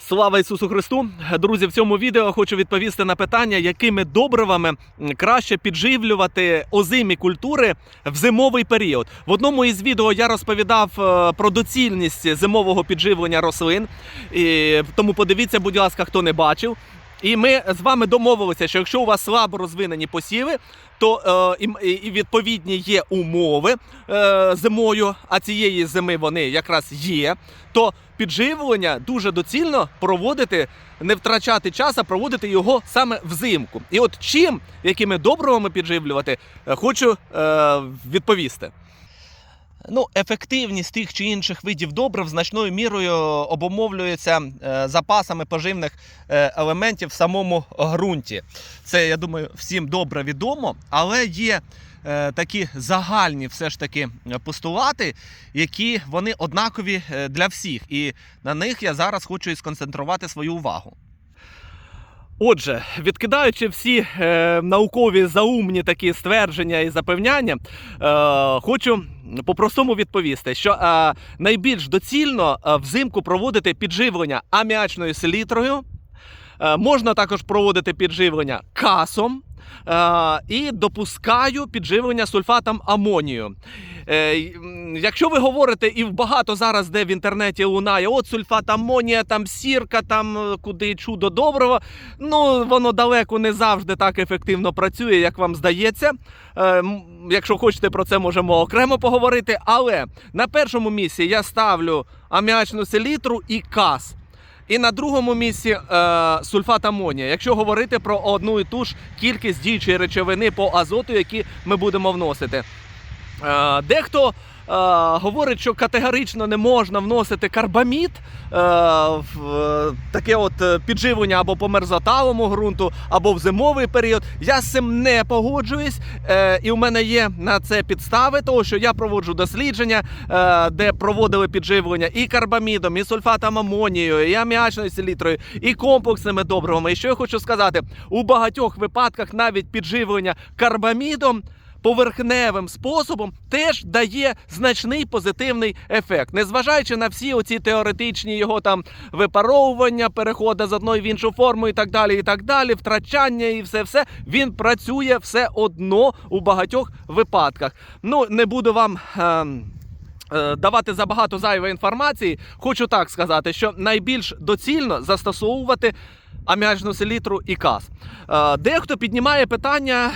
Слава Ісусу Христу! Друзі, в цьому відео хочу відповісти на питання, якими добривами краще підживлювати озимі культури в зимовий період. В одному із відео я розповідав е, про доцільність зимового підживлення рослин. І тому подивіться, будь ласка, хто не бачив. І ми з вами домовилися, що якщо у вас слабо розвинені посіви, то е, і, відповідні є умови е, зимою, а цієї зими вони якраз є, то підживлення дуже доцільно проводити, не втрачати час, а проводити його саме взимку. І от чим, якими добривами підживлювати, е, хочу е, відповісти. Ну, ефективність тих чи інших видів добрив значною мірою обумовлюється е, запасами поживних е, елементів в самому ґрунті. Це, я думаю, всім добре відомо, але є е, такі загальні все ж таки постулати, які вони однакові для всіх. І на них я зараз хочу і сконцентрувати свою увагу. Отже, відкидаючи всі е, наукові заумні такі ствердження і запевняння, е, хочу по-простому відповісти, що е, найбільш доцільно е, взимку проводити підживлення аміачною селітрою. Е, можна також проводити підживлення касом. Е, І допускаю підживлення сульфатом амонію. Е, Якщо ви говорите, і багато зараз де в інтернеті лунає, от сульфат амонія, там сірка, там е, куди чудо доброго. Ну, воно далеко не завжди так ефективно працює, як вам здається. Якщо хочете про це, можемо окремо поговорити. Але на першому місці я ставлю аміачну селітру і кас. І на другому місці е, сульфат амонія, якщо говорити про одну і ту ж кількість діючої речовини по азоту, які ми будемо вносити. Е, дехто е, говорить, що категорично не можна вносити карбамід е, в таке от підживлення або по мерзоталому ґрунту, або в зимовий період. Я з цим не погоджуюсь, і в мене є на це підстави, того що я проводжу дослідження, де проводили підживлення і карбамідом, і сульфатом амонією, і аміачною селітрою, і комплексними добривами. І що я хочу сказати, у багатьох випадках навіть підживлення карбамідом поверхневим способом теж дає значний позитивний ефект, незважаючи на всі оці теоретичні його там випаровування, переходи з одної в іншу форму і так далі, і так далі, втрачання і все, все він працює все одно у багатьох випадках. Ну не буду вам. ем, е, Давати забагато зайвої інформації, хочу так сказати, що найбільш доцільно застосовувати аміачну селітру і кас. Е, Дехто піднімає питання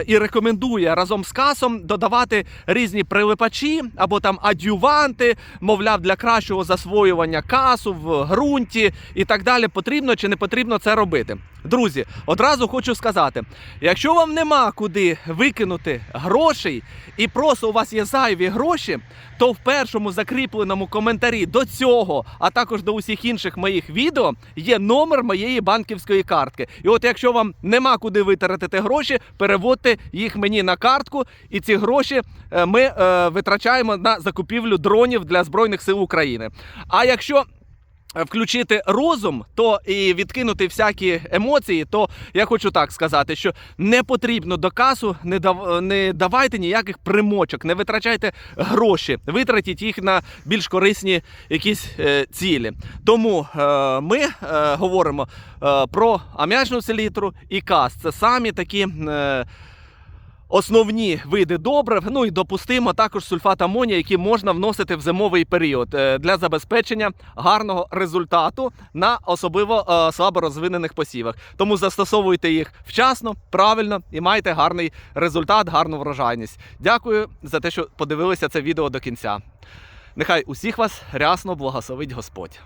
е, і рекомендує разом з касом додавати різні прилипачі або там адюванти, мовляв, для кращого засвоювання касу в ґрунті і так далі. Потрібно чи не потрібно це робити. Друзі, одразу хочу сказати: якщо вам нема куди викинути грошей, і просто у вас є зайві гроші, то в першому закріпленому коментарі до цього, а також до усіх інших моїх відео, є номер моєї банківської картки. І от якщо вам нема куди витратити гроші, переводьте їх мені на картку, і ці гроші е, ми е, витрачаємо на закупівлю дронів для Збройних сил України. А якщо Включити розум, то і відкинути всякі емоції, то я хочу так сказати, що не потрібно до касу, не дав, не давайте ніяких примочок, не витрачайте гроші, витратіть їх на більш корисні якісь е, цілі. Тому е, ми е, говоримо е, про аміачну селітру і кас. Це самі такі. Е, Основні види добрив, ну і допустимо також сульфат амонія, які можна вносити в зимовий період е, для забезпечення гарного результату на особливо е, слабо розвинених посівах. Тому застосовуйте їх вчасно, правильно і майте гарний результат, гарну врожайність. Дякую за те, що подивилися це відео до кінця. Нехай усіх вас рясно благословить Господь.